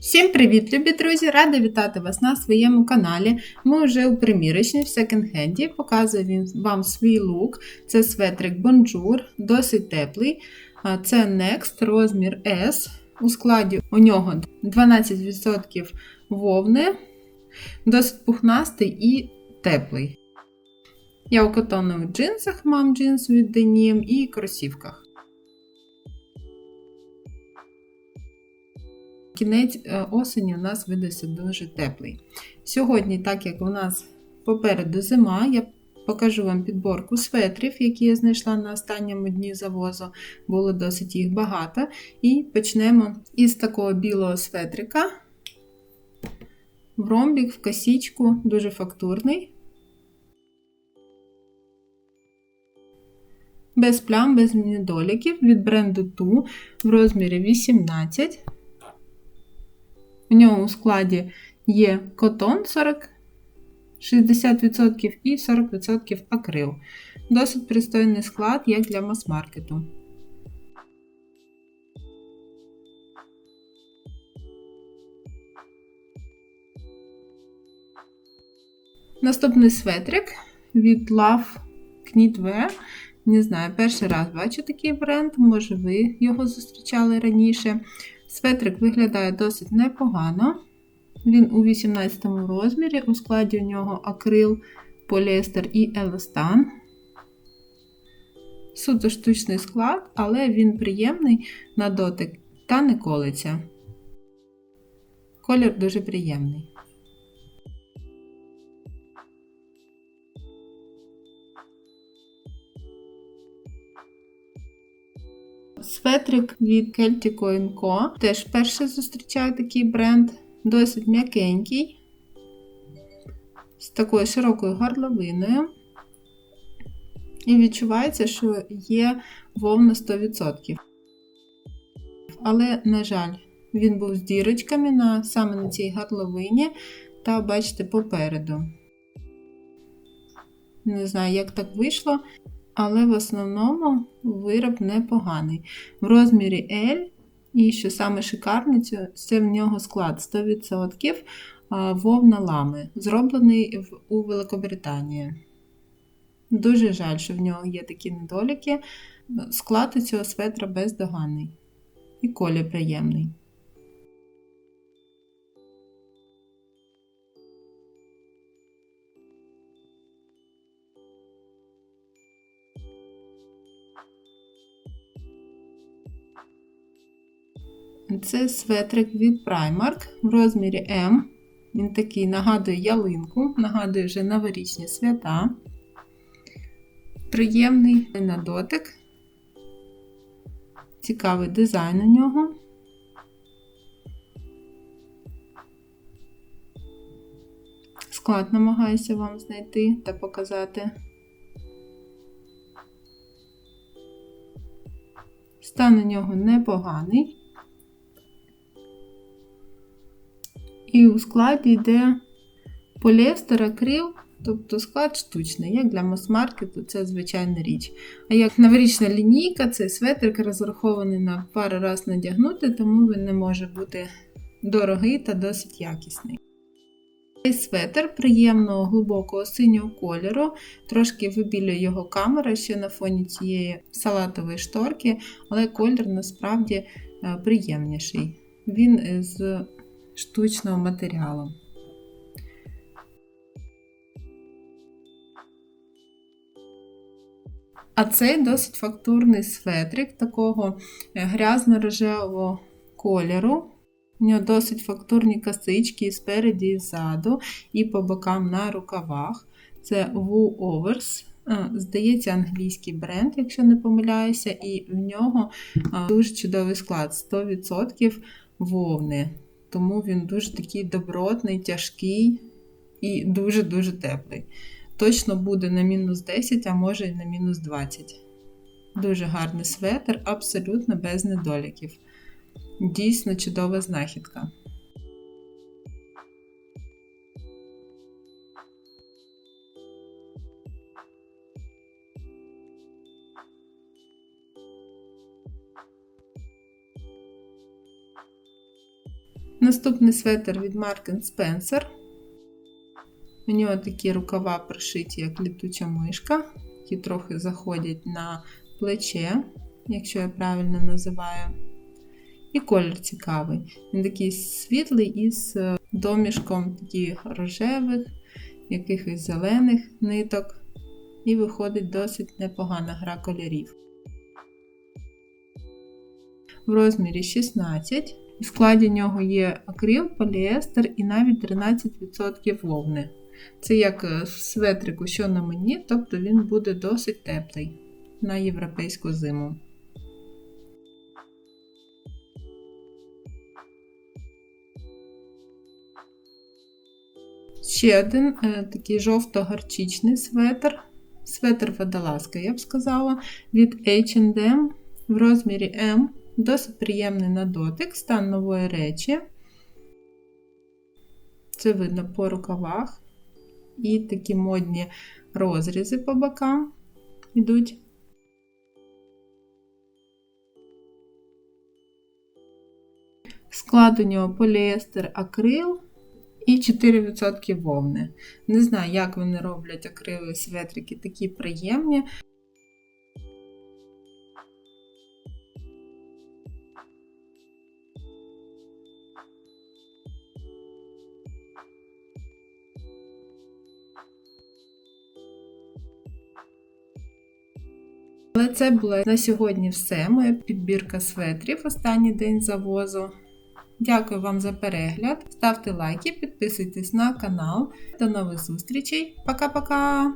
Всім привіт, любі друзі! Рада вітати вас на своєму каналі. Ми вже у примірочній в секонд-хенді. Показую вам свій лук. Це светрик Bonjour, досить теплий. Це Next, розмір S. У складі у нього 12% вовни, досить пухнастий і теплий. Я у котонових джинсах, мам джинс від Denim і кросівках. Кінець е, осені у нас видався дуже теплий. Сьогодні, так як у нас попереду зима, я покажу вам підборку светрів, які я знайшла на останньому дні завозу. Було досить їх багато. І почнемо із такого білого светрика. В ромбік, в косічку, дуже фактурний. Без плям, без недоліків від бренду Ту в розмірі 18. У ньому у складі є котон 40, 60% і 40% акрил. Досить пристойний склад, як для мас-маркету. Наступний светрик від Love Knitwear. Не знаю, перший раз бачу такий бренд, може ви його зустрічали раніше. Светрик виглядає досить непогано. Він у 18 розмірі, у складі у нього акрил, поліестер і еластан. Суто штучний склад, але він приємний на дотик та не колиться. Колір дуже приємний. Светрик від Celtico Co. Теж вперше зустрічаю такий бренд. Досить м'якенький, з такою широкою горловиною. І відчувається, що є вовна 100%. Але, на жаль, він був з дірочками на, саме на цій горловині та, бачите, попереду. Не знаю, як так вийшло але в основному вироб непоганий. В розмірі L, і що саме шикарне, це в нього склад 100% вовна лами, зроблений у Великобританії. Дуже жаль, що в нього є такі недоліки. Склад у цього светра бездоганний. І колір приємний. Це светрик від Primark в розмірі М. Він такий нагадує ялинку, нагадує вже новорічні свята. Приємний на дотик. Цікавий дизайн у нього. Склад намагаюся вам знайти та показати. Стан у нього непоганий. І у складі йде поліестер, акрил, тобто склад штучний. Як для мас-маркету це звичайна річ. А як новорічна лінійка, цей светрик розрахований на пару раз надягнути, тому він не може бути дорогий та досить якісний. Цей светр приємного глибокого синього кольору, трошки вибілює його камера ще на фоні цієї салатової шторки, але колір насправді е, приємніший. Він з штучного матеріалу. А цей досить фактурний светрик такого е, грязно-рожевого кольору. У нього досить фактурні косички і спереді, і ззаду, і по бокам на рукавах. Це Woo Overs. Здається, англійський бренд, якщо не помиляюся, і в нього дуже чудовий склад 100% вовни тому він дуже такий добротний, тяжкий і дуже-дуже теплий. Точно буде на мінус 10, а може і на мінус 20. Дуже гарний светр, абсолютно без недоліків. Дійсно чудова знахідка. Наступний светр від Mark Spencer. У нього такі рукава пришиті, як літуча мишка, які трохи заходять на плече, якщо я правильно називаю. І колір цікавий. Він такий світлий із домішком таких рожевих, якихось зелених ниток. І виходить досить непогана гра кольорів. В розмірі 16. У складі нього є акрил, поліестер і навіть 13% вовни. Це як светрику, що на мені, тобто він буде досить теплий на європейську зиму. Ще один е, такий жовто-гарчичний светр. Светр водолазка, я б сказала, від H&M в розмірі M. Досить приємний на дотик, стан нової речі. Це видно по рукавах. І такі модні розрізи по бокам йдуть. Склад у нього поліестер, акрил і 4% вовни. Не знаю, як вони роблять акрили светрики, такі приємні. Але це було на сьогодні все. Моя підбірка светрів, останній день завозу. Дякую вам за перегляд. Ставте лайки, підписуйтесь на канал. До нових зустрічей. Пока-пока!